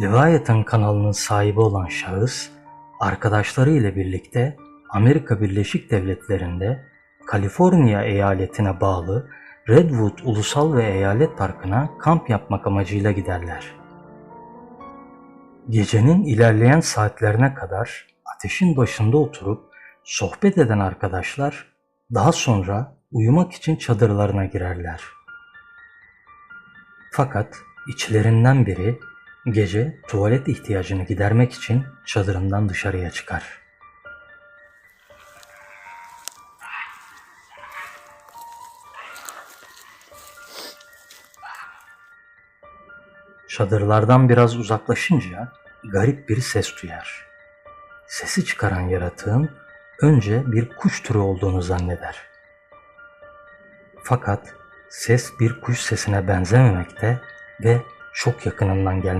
Leviathan kanalının sahibi olan şahıs, arkadaşları ile birlikte Amerika Birleşik Devletleri'nde Kaliforniya eyaletine bağlı Redwood Ulusal ve Eyalet Parkı'na kamp yapmak amacıyla giderler. Gecenin ilerleyen saatlerine kadar ateşin başında oturup sohbet eden arkadaşlar daha sonra uyumak için çadırlarına girerler. Fakat içlerinden biri gece tuvalet ihtiyacını gidermek için çadırından dışarıya çıkar. Çadırlardan biraz uzaklaşınca garip bir ses duyar. Sesi çıkaran yaratığın önce bir kuş türü olduğunu zanneder. Fakat ses bir kuş sesine benzememekte ve çok yakınından gelmektedir.